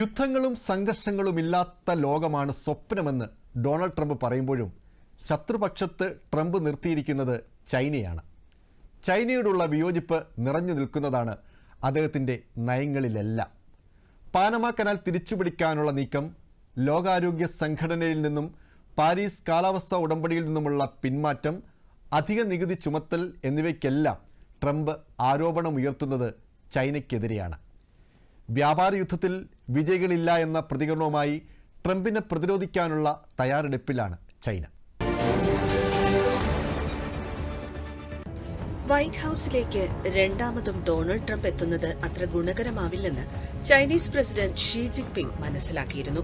യുദ്ധങ്ങളും സംഘർഷങ്ങളും ഇല്ലാത്ത ലോകമാണ് സ്വപ്നമെന്ന് ഡൊണാൾഡ് ട്രംപ് പറയുമ്പോഴും ശത്രുപക്ഷത്ത് ട്രംപ് നിർത്തിയിരിക്കുന്നത് ചൈനയാണ്. ചൈനയോടുള്ള വിയോജിപ്പ് നിറഞ്ഞു നിൽക്കുന്നതാണ് അദ്ദേഹത്തിന്റെ നയങ്ങളിലെല്ലാം. പാനമ കനാൽ തിരിച്ചുപിടിക്കാനുള്ള നീക്കം ലോകാരോഗ്യ സംഘടനയിൽ നിന്നും പാരീസ് കാലാവസ്ഥാ ഉടമ്പടിയിൽ നിന്നുമുള്ള പിന്മാറ്റം അധിക നികുതി ചുമത്തൽ എന്നിവയ്ക്കെല്ലാം ട്രംപ് ആരോപണമുയർത്തുന്നത് ചൈനയ്ക്കെതിരെയാണ്. വ്യാപാര യുദ്ധത്തിൽ വിജയികളില്ല എന്ന പ്രതികരണവുമായി ട്രംപിനെ പ്രതിരോധിക്കാനുള്ള തയ്യാറെടുപ്പിലാണ് ചൈന. വൈറ്റ് ഹൌസിലേക്ക് രണ്ടാമതും ഡൊണാൾഡ് ട്രംപ് എത്തുന്നത് അത്ര ഗുണകരമാവില്ലെന്ന് ചൈനീസ് പ്രസിഡന്റ് ഷീ ജിൻപിങ് മനസ്സിലാക്കിയിരുന്നു.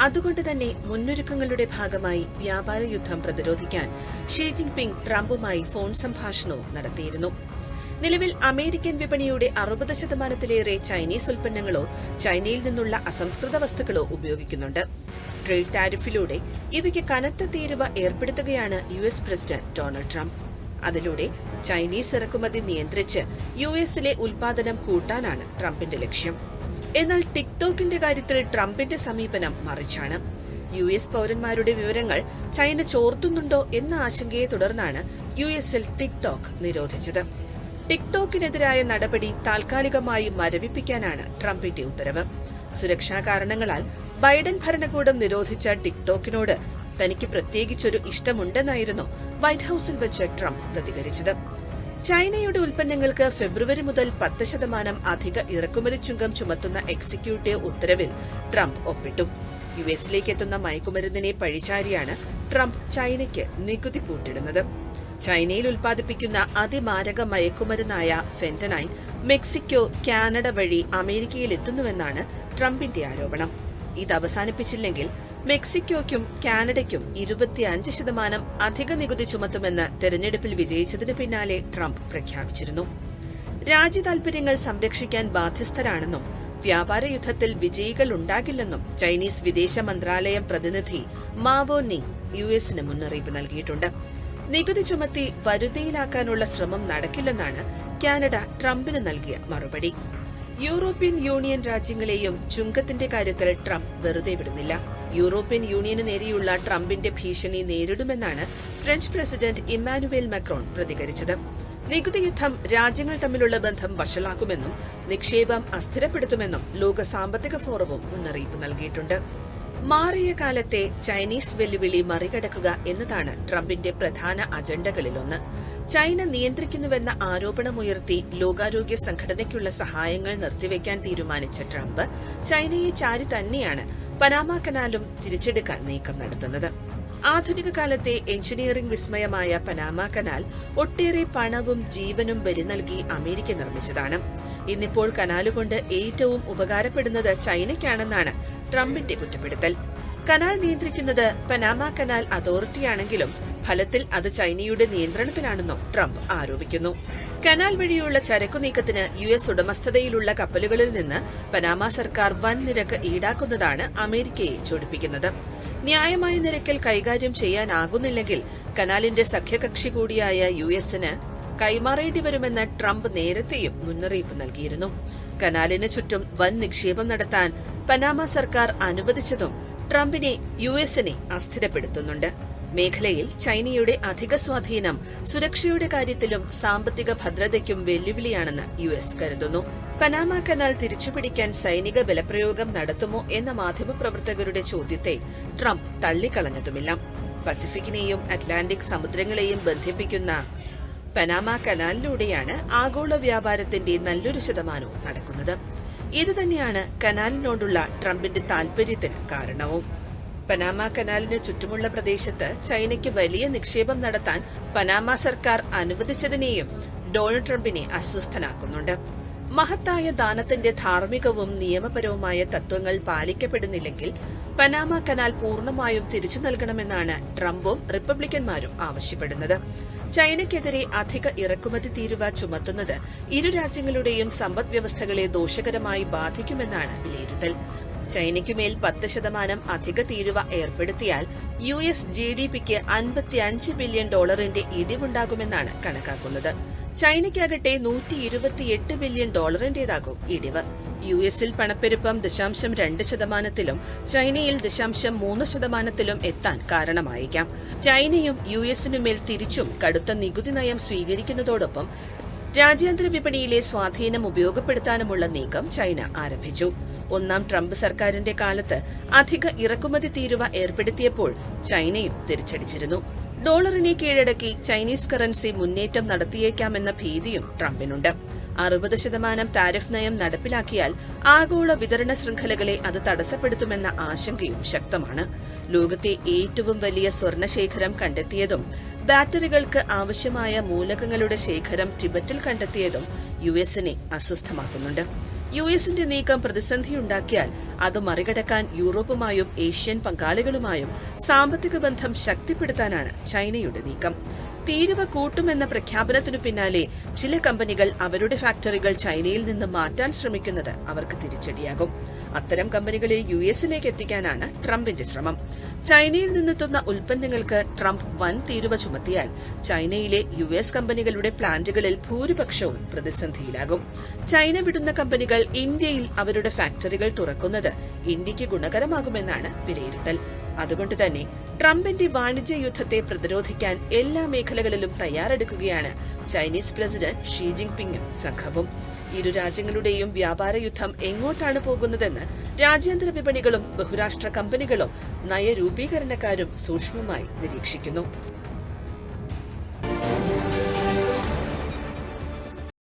അതുകൊണ്ട് തന്നെ മുന്നൊരുക്കങ്ങളുടെ ഭാഗമായി വ്യാപാര യുദ്ധം പ്രതിരോധിക്കാൻ ഷീ ജിൻപിങ് ട്രംപുമായി ഫോൺ സംഭാഷണവും നടത്തിയിരുന്നു. നിലവിൽ അമേരിക്കൻ വിപണിയുടെ അറുപത് ശതമാനത്തിലേറെ ചൈനീസ് ഉൽപ്പന്നങ്ങളോ ചൈനയിൽ നിന്നുള്ള അസംസ്കൃത വസ്തുക്കളോ ഉപയോഗിക്കുന്നുണ്ട്. ട്രേഡ് ടാരിഫിലൂടെ ഇവയ്ക്ക് കനത്ത തീരുവ ഏർപ്പെടുത്തുകയാണ് U S president Donald Trump. അതിലൂടെ ചൈനീസ് ഇറക്കുമതി നിയന്ത്രിച്ച് യു എസിലെ ഉൽപാദനം കൂട്ടാനാണ് ട്രംപിന്റെ ലക്ഷ്യം. എന്നാൽ ടിക്ടോക്കിന്റെ കാര്യത്തിൽ ട്രംപിന്റെ സമീപനം മറിച്ചാണ്. യു എസ് പൌരന്മാരുടെ വിവരങ്ങൾ ചൈന ചോർത്തുന്നുണ്ടോ എന്ന ആശങ്കയെ തുടർന്നാണ് യു എസിൽ ടിക്ടോക്ക് നിരോധിച്ചത്. ടിക്ടോക്കിനെതിരായ നടപടി താൽക്കാലികമായി മരവിപ്പിക്കാനാണ് ട്രംപിന്റെ ഉത്തരവ്. സുരക്ഷാ കാരണങ്ങളാൽ ബൈഡൻ ഭരണകൂടം നിരോധിച്ച ടിക്ടോക്കിനോട് തനിക്ക് പ്രത്യേകിച്ചൊരു ഇഷ്ടമുണ്ടെന്നായിരുന്നു വൈറ്റ് ഹൌസിൽ വെച്ച് ട്രംപ് പ്രതികരിച്ചത്. ചൈനയുടെ ഉൽപ്പന്നങ്ങൾക്ക് ഫെബ്രുവരി മുതൽ പത്ത് ശതമാനം അധിക ഇറക്കുമതി ചുങ്കം ചുമത്തുന്ന എക്സിക്യൂട്ടീവ് ഉത്തരവിൽ ട്രംപ് ഒപ്പിട്ടു. യു എസിലേക്ക് എത്തുന്ന മയക്കുമരുന്നിനെ പഴിചാരിയാണ് ട്രംപ് ചൈനയ്ക്ക് നികുതി പൂട്ടിടുന്നത്. ചൈനയിൽ ഉൽപ്പാദിപ്പിക്കുന്ന അതിമാരക മയക്കുമരുന്നായ ഫെന്റനൈൻ മെക്സിക്കോ കാനഡ വഴി അമേരിക്കയിൽ എത്തുന്നുവെന്നാണ് ട്രംപിന്റെ ആരോപണം. ഇത് അവസാനിപ്പിച്ചില്ലെങ്കിൽ മെക്സിക്കോയ്ക്കും കാനഡയ്ക്കും ഇരുപത്തിയഞ്ച് ശതമാനം അധിക നികുതി ചുമത്തുമെന്ന് തെരഞ്ഞെടുപ്പിൽ വിജയിച്ചതിന് പിന്നാലെ ട്രംപ് പ്രഖ്യാപിച്ചിരുന്നു. രാജ്യ താൽപര്യങ്ങൾ സംരക്ഷിക്കാൻ ബാധ്യസ്ഥരാണെന്നും വ്യാപാര യുദ്ധത്തിൽ വിജയികൾ ഉണ്ടാകില്ലെന്നും ചൈനീസ് വിദേശ മന്ത്രാലയം പ്രതിനിധി മാവോ നിങ് യു എസിന് മുന്നറിയിപ്പ് നൽകിയിട്ടുണ്ട്. നികുതി ചുമത്തി വരുതിയിലാക്കാനുള്ള ശ്രമം നടക്കില്ലെന്നാണ് കാനഡ ട്രംപിന് നൽകിയ മറുപടി. യൂറോപ്യൻ യൂണിയൻ രാജ്യങ്ങളെയും ചുങ്കത്തിന്റെ കാര്യത്തിൽ ട്രംപ് വെറുതെ വിടുന്നില്ല. യൂറോപ്യൻ യൂണിയന് നേരെയുള്ള ട്രംപിന്റെ ഭീഷണി നേരിടുമെന്നാണ് ഫ്രഞ്ച് പ്രസിഡന്റ് ഇമ്മാനുവേൽ മക്രോൺ പ്രതികരിച്ചത്. നികുതി യുദ്ധം രാജ്യങ്ങൾ തമ്മിലുള്ള ബന്ധം വഷളാക്കുമെന്നും നിക്ഷേപം അസ്ഥിരപ്പെടുത്തുമെന്നും ലോക സാമ്പത്തിക ഫോറവും മുന്നറിയിപ്പ് നൽകിയിട്ടുണ്ട്. മാറിയ കാലത്തെ ചൈനീസ് വെല്ലുവിളി മറികടക്കുക എന്നതാണ് ട്രംപിന്റെ പ്രധാന അജണ്ടകളിലൊന്ന്. ചൈന നിയന്ത്രിക്കുന്നുവെന്ന ആരോപണമുയർത്തി ലോകാരോഗ്യ സംഘടനയ്ക്കുള്ള സഹായങ്ങൾ നിർത്തിവെക്കാൻ തീരുമാനിച്ച ട്രംപ് ചൈനയെ ചാരി തന്നെയാണ് പനാമ കനാലും തിരിച്ചെടുക്കാൻ നീക്കം നടത്തുന്നത്. ആധുനിക കാലത്തെ എഞ്ചിനീയറിംഗ് വിസ്മയമായ പനാമ കനാൽ ഒട്ടേറെ പണവും ജീവനും ബലി നൽകി അമേരിക്ക നിർമ്മിച്ചതാണ്. ഇന്നിപ്പോൾ കനാലുകൊണ്ട് ഏറ്റവും ഉപകാരപ്പെടുന്നത് ചൈനയ്ക്കാണെന്നാണ് ട്രംപിന്റെ കുറ്റപ്പെടുത്തൽ. കനാൽ നിയന്ത്രിക്കുന്നത് പനാമ കനാൽ അതോറിറ്റിയാണെങ്കിലും ഫലത്തിൽ അത് ചൈനയുടെ നിയന്ത്രണത്തിലാണെന്നും ട്രംപ് ആരോപിക്കുന്നു. കനാൽ വഴിയുള്ള ചരക്കു നീക്കത്തിന് യു എസ് ഉടമസ്ഥതയിലുള്ള കപ്പലുകളിൽ നിന്ന് പനാമ സർക്കാർ വൻ നിരക്ക് ഈടാക്കുന്നതാണ് അമേരിക്കയെ ചൊടിപ്പിക്കുന്നത്. ന്യായമായ നിരക്കിൽ കൈകാര്യം ചെയ്യാനാകുന്നില്ലെങ്കിൽ കനാലിന്റെ സഖ്യകക്ഷി കൂടിയായ യു എസിന് കൈമാറേണ്ടി വരുമെന്ന് ട്രംപ് നേരത്തെയും മുന്നറിയിപ്പ് നൽകിയിരുന്നു. കനാലിന് ചുറ്റും വൻ നിക്ഷേപം നടത്താൻ പനാമ സർക്കാർ അനുവദിച്ചതും ട്രംപിനെ യു എസിനെ അസ്ഥിരപ്പെടുത്തുന്നുണ്ട്. മേഖലയിൽ ചൈനയുടെ അധിക സ്വാധീനം സുരക്ഷയുടെ കാര്യത്തിലും സാമ്പത്തിക ഭദ്രതയ്ക്കും വെല്ലുവിളിയാണെന്ന് യു എസ് കരുതുന്നു. പനാമ കനാൽ തിരിച്ചുപിടിക്കാൻ സൈനിക ബലപ്രയോഗം നടത്തുമോ എന്ന മാധ്യമപ്രവർത്തകരുടെ ചോദ്യത്തെ ട്രംപ് തള്ളിക്കളഞ്ഞതുമില്ല. പസഫിക്കിനെയും അറ്റ്ലാന്റിക് സമുദ്രങ്ങളെയും ബന്ധിപ്പിക്കുന്ന പനാമ കനാലിലൂടെയാണ് ആഗോള വ്യാപാരത്തിന്റെ നല്ലൊരു ശതമാനവും നടക്കുന്നത്. ഇതുതന്നെയാണ് കനാലിനോടുള്ള ട്രംപിന്റെ താൽപര്യത്തിന് കാരണവും. പനാമ കനാലിന് ചുറ്റുമുള്ള പ്രദേശത്ത് ചൈനയ്ക്ക് വലിയ നിക്ഷേപം നടത്താൻ പനാമ സർക്കാർ അനുവദിച്ചതിനെയും ഡൊണാൾഡ് ട്രംപിനെ അസ്വസ്ഥനാക്കുന്നുണ്ട്. മഹത്തായ ദാനത്തിന്റെ ധാർമ്മികവും നിയമപരവുമായ തത്വങ്ങൾ പാലിക്കപ്പെടുന്നില്ലെങ്കിൽ പനാമ കനാൽ പൂർണമായും തിരിച്ചു നൽകണമെന്നാണ് ട്രംപും റിപ്പബ്ലിക്കന്മാരും ആവശ്യപ്പെടുന്നത്. ചൈനയ്ക്കെതിരെ അധിക ഇറക്കുമതി തീരുവ ചുമത്തുന്നത് ഇരു രാജ്യങ്ങളുടെയും സമ്പദ് വ്യവസ്ഥകളെ ദോഷകരമായി ബാധിക്കുമെന്നാണ് വിലയിരുത്തൽ. ചൈനയ്ക്കുമേൽ പത്ത് ശതമാനം അധിക തീരുവ ഏർപ്പെടുത്തിയാൽ യു എസ് ജി ഡി പിക്ക് അൻപത്തിയഞ്ച് ബില്യൺ ഡോളറിന്റെ ഇടിവുണ്ടാകുമെന്നാണ് കണക്കാക്കുന്നത്. ചൈനയ്ക്കാകട്ടെ നൂറ്റി ഇരുപത്തിയെട്ട് ബില്യൺ ഡോളറിന്റേതാകും ഇടിവ്. യു എസിൽ പണപ്പെരുപ്പം ദശാംശം രണ്ട് ശതമാനത്തിലും ചൈനയിൽ ദശാംശം മൂന്ന് ശതമാനത്തിലും എത്താൻ കാരണമായേക്കാം. ചൈനയും യു എസിനുമേൽ തിരിച്ചും കടുത്ത നികുതി നയം സ്വീകരിക്കുന്നതോടൊപ്പം രാജ്യാന്തര വിപണിയിലെ സ്വാധീനം ഉപയോഗപ്പെടുത്താനുമുള്ള നീക്കം ചൈന ആരംഭിച്ചു. ഒന്നാം ട്രംപ് സർക്കാരിന്റെ കാലത്ത് അധിക ഇറക്കുമതി തീരുവ ഏർപ്പെടുത്തിയപ്പോൾ ചൈനയും തിരിച്ചടിച്ചിരുന്നു. ഡോളറിനെ കീഴടക്കി ചൈനീസ് കറൻസി മുന്നേറ്റം നടത്തിയേക്കാമെന്ന ഭീതിയും ട്രംപിനുണ്ട്. അറുപത് ശതമാനം താരിഫ് നയം നടപ്പിലാക്കിയാൽ ആഗോള വിതരണ ശൃംഖലകളെ അത് തടസ്സപ്പെടുത്തുമെന്ന ആശങ്കയും ശക്തമാണ്. ലോകത്തെ ഏറ്റവും വലിയ സ്വർണശേഖരം കണ്ടെത്തിയതും ബാറ്ററികൾക്ക് ആവശ്യമായ മൂലകങ്ങളുടെ ശേഖരം ടിബറ്റിൽ കണ്ടെത്തിയതും യു എസിനെ അസ്വസ്ഥമാക്കുന്നുണ്ട്. യു എസിന്റെ നീക്കം പ്രതിസന്ധിയുണ്ടാക്കിയാൽ അത് മറികടക്കാൻ യൂറോപ്പുമായും ഏഷ്യൻ പങ്കാളികളുമായും സാമ്പത്തിക ബന്ധം ശക്തിപ്പെടുത്താനാണ് ചൈനയുടെ നീക്കം. തീരുവ കൂട്ടുമെന്ന പ്രഖ്യാപനത്തിനു പിന്നാലെ ചില കമ്പനികൾ അവരുടെ ഫാക്ടറികൾ ചൈനയിൽ നിന്ന് മാറ്റാൻ ശ്രമിക്കുന്നത് അവർക്ക് തിരിച്ചടിയാകും. അത്തരം കമ്പനികളെ യു എസിലേക്ക് എത്തിക്കാനാണ് ട്രംപിന്റെ ശ്രമം. ചൈനയിൽ നിന്നെത്തുന്ന ഉൽപ്പന്നങ്ങൾക്ക് ട്രംപ് വൻ തീരുവ ചുമത്തിയാൽ ചൈനയിലെ യു എസ് കമ്പനികളുടെ പ്ലാന്റുകളിൽ ഭൂരിപക്ഷവും പ്രതിസന്ധിയിലാകും. ചൈന വിടുന്ന കമ്പനികൾ ഇന്ത്യയിൽ അവരുടെ ഫാക്ടറികൾ തുറക്കുന്നത് ഇന്ത്യയ്ക്ക് ഗുണകരമാകുമെന്നാണ് വിലയിരുത്തൽ. അതുകൊണ്ട് തന്നെ ട്രംപിന്റെ വാണിജ്യ യുദ്ധത്തെ പ്രതിരോധിക്കാൻ എല്ലാ മേഖലകളിലും തയ്യാറെടുക്കുകയാണ് ചൈനീസ് പ്രസിഡന്റ് ഷീ ജിൻപിങ്ങും സംഘവും. ഇരു രാജ്യങ്ങളുടെയും വ്യാപാര യുദ്ധം എങ്ങോട്ടാണ് പോകുന്നതെന്ന് രാജ്യാന്തര വിപണികളും ബഹുരാഷ്ട്ര കമ്പനികളും നയരൂപീകരണക്കാരും സൂക്ഷ്മമായി നിരീക്ഷിക്കുന്നു.